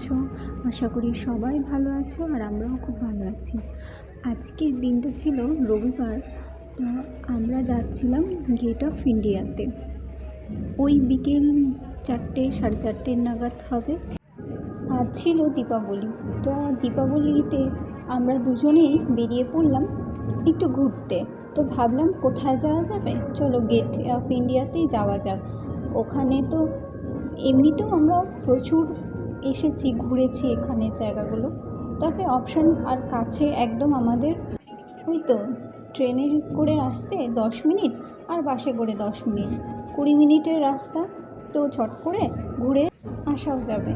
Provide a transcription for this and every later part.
আছো? আশা করি সবাই ভালো আছো আর আমরাও খুব ভালো আছি। আজকের দিনটা ছিল রবিবার, তো আমরা যাচ্ছিলাম গেট অফ ইন্ডিয়াতে ওই বিকেল চারটে, সাড়ে চারটে নাগাদ হবে। আর ছিল দীপাবলি। তো দীপাবলিতে আমরা দুজনেই বেরিয়ে পড়লাম একটু ঘুরতে। তো ভাবলাম কোথায় যাওয়া যাবে? চলো গেট অফ ইন্ডিয়াতেই যাওয়া যাক। ওখানে তো এমনিতেও আমরা প্রচুর এসেছি, ঘুরেছি এখানে জায়গাগুলো। তবে অপশান আর কাছে একদম আমাদের ওই তো ট্রেনে করে আসতে দশ মিনিট আর বাসে করে দশ মিনিট। কুড়ি মিনিটের রাস্তা তো ছট করে ঘুরে আসাও যাবে।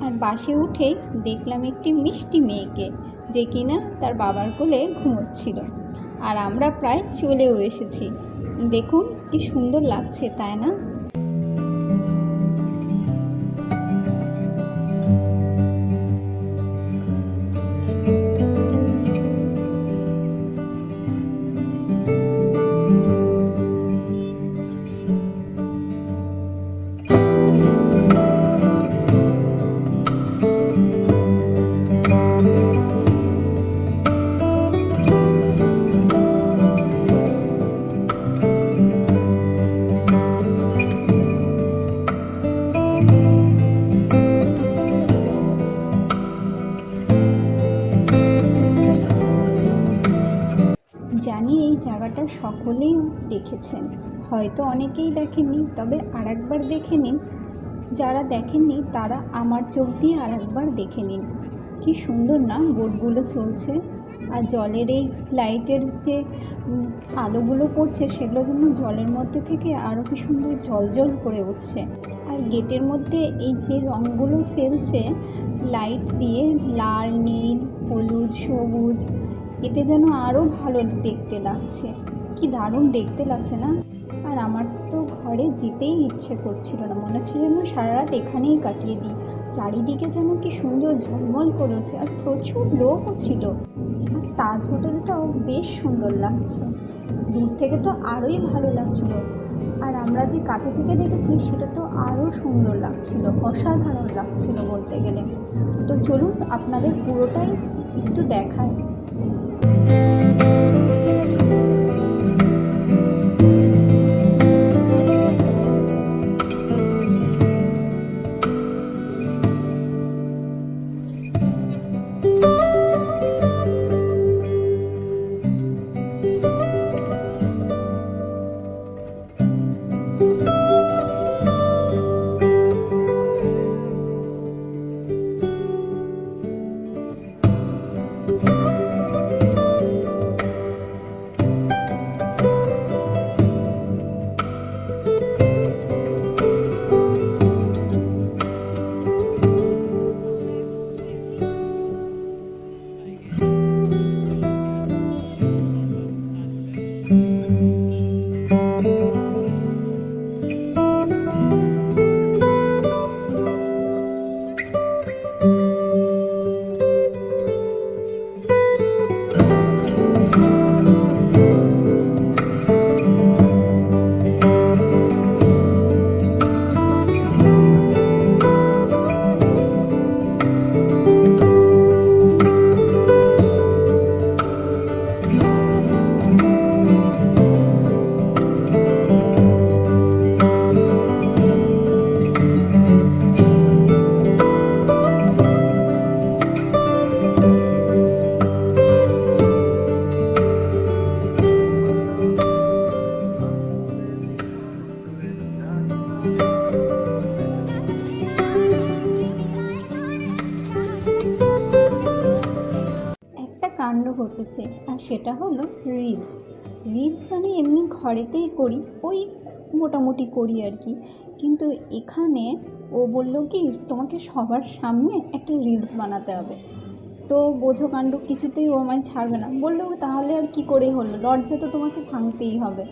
আর বাসে উঠেই দেখলাম একটি মিষ্টি মেয়েকে যে কিনা তার বাবার কোলে ঘুমোচ্ছিল। আর আমরা প্রায় চলেও এসেছি। দেখুন কি সুন্দর লাগছে, তাই না? জায়গাটা সকলেই দেখেছেন। হয়তো অনেকেই দেখেননি, তবে আর একবার দেখে নিন। যারা দেখেননি, তারা আমার চোখ দিয়ে আর একবার দেখে নিন। কি সুন্দর না বোটগুলো চলছে? আর জলের এই লাইটের যে আলোগুলো পড়ছে, সেগুলো যেন জলের মধ্যে থেকে আরও কি সুন্দর জল করে উঠছে। আর গেটের মধ্যে এই যে রঙগুলো ফেলছে, লাইট দিয়ে লাল, নীল, হলুদ, সবুজ এতে যেন আরও ভালো দেখতে লাগছে। কি দারুণ দেখতে লাগছে না? আর আমার তো ঘরে যেতেই ইচ্ছে করছিল না। মনে হচ্ছে যেন সারা রাত এখানেই কাটিয়ে দিই। চারিদিকে যেন কি সুন্দর ঝলমল করেছে আর প্রচুর লোকও ছিল। আর তাজ হোটেলটাও বেশ সুন্দর লাগছে। দূর থেকে তো আরোই ভালো লাগছিল। আর আমরা যে কাছে থেকে দেখেছি, সেটা তো আরও সুন্দর লাগছিল, অসাধারণ লাগছিল বলতে গেলে। তো চলুন, আপনাদের পুরোটাই একটু দেখায় Thank you. ঘটেছে। আর সেটা হলো রিলস রিলস আমি এমনি ঘরেতেই করি, ওই মোটামুটি করি আর কি। কিন্তু এখানে ও বলল কি, তোমাকে সবার সামনে একটা রিলস বানাতে হবে। তো বোঝো কাণ্ড, কিছুতেই ও আমায় ছাড়বে না। বলল, তাহলে আর কি করেই হলো? লজ্জা তো তোমাকে ভাঙতেই হবে।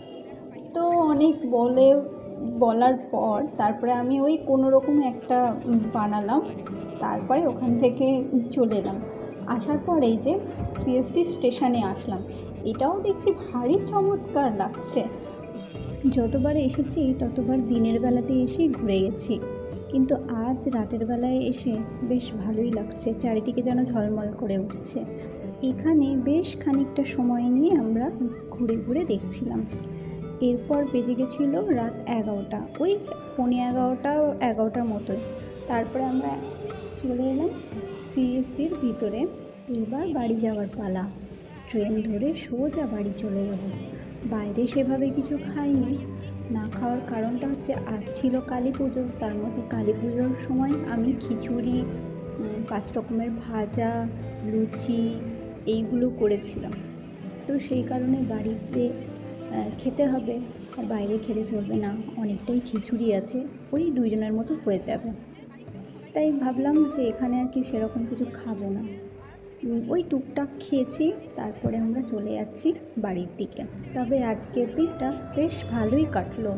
তো অনেক বলে, বলার পর তারপরে আমি ওই কোনো রকম একটা বানালাম। তারপরে ওখান থেকে চলে এলাম। আসার পরে এই যে সিএসটি স্টেশনে আসলাম। এটাও দেখছি ভারী চমৎকার লাগছে। যতবার এসেছি, ততবার দিনের বেলাতে এসেই ঘুরে গেছি। কিন্তু আজ রাতের বেলায় এসে বেশ ভালোই লাগছে, চারিদিকে যেন ঝলমল করে উঠছে। এখানে বেশ খানিকটা সময় নিয়ে আমরা ঘুরে ঘুরে দেখছিলাম। এরপর বেজে গেছিল রাত এগারোটা। ওই পৌনে এগারোটা, এগারোটার মতোই। তারপরে আমরা চলে এলাম সিএসটির ভিতরে এবার বাড়ি যাওয়ার পালা। ট্রেন ধরে সোজা বাড়ি চলে যাব। বাইরে সেভাবে কিছু খাইনি। না খাওয়ার কারণটা হচ্ছে, আজ ছিল কালী পুজো, তার মধ্যে কালী পুজোর সময় আমি খিচুড়ি পাঁচ রকমের ভাজা, লুচি এইগুলো করেছিলাম। তো সেই কারণে বাড়িতে খেতে হবে। আর বাইরে খেলে চলবে না। অনেকটাই খিচুড়ি আছে, ওই দুইজনের মতো হয়ে যাবে। তাই ভাবলাম যে এখানে আর কি সেরকম কিছু খাব না। ওই টুকটাক খেয়েছি, তারপরে আমরা চলে যাচ্ছি বাড়ির দিকে। তবে আজকের দিনটা বেশ ভালোই কাটলো।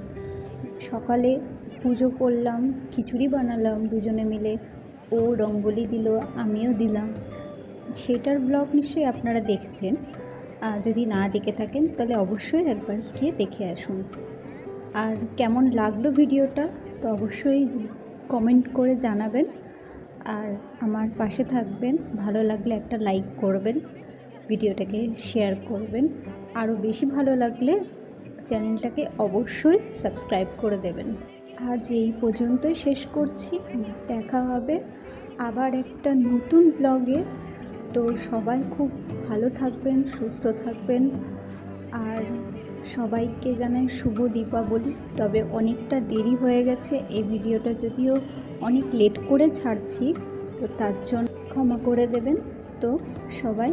সকালে পুজো করলাম, খিচুড়ি বানালাম, দুজনে মিলে ও রঙ্গোলি দিল, আমিও দিলাম। সেটার ব্লগ নিশ্চয়ই আপনারা দেখছেন। যদি না দেখে থাকেন, তাহলে অবশ্যই একবার গিয়ে দেখে আসুন। আর কেমন লাগল ভিডিওটা, তো অবশ্যই কমেন্ট করে জানাবেন আর আমার পাশে থাকবেন। ভালো লাগলে একটা লাইক করবেন, ভিডিওটাকে শেয়ার করবেন। আরও বেশি ভালো লাগলে চ্যানেলটাকে অবশ্যই সাবস্ক্রাইব করে দেবেন। আজ এই পর্যন্তই শেষ করছি। দেখা হবে আবার একটা নতুন ব্লগে। তো সবাই খুব ভালো থাকবেন, সুস্থ থাকবেন। আর সবাইকে জানাই শুভ দীপাবলি। তবে অনেকটা দেরি হয়ে গেছে, এই ভিডিওটা যদিও অনেক লেট করে ছাড়ছি, তো তার জন্য ক্ষমা করে দেবেন। তো সবাই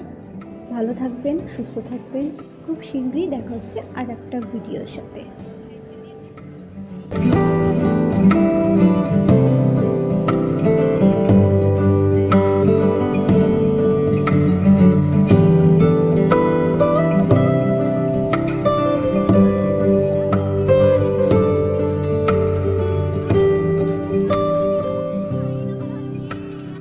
ভালো থাকবেন, সুস্থ থাকবেন। খুব শীঘ্রই দেখা হচ্ছে আর একটা ভিডিওর সাথে।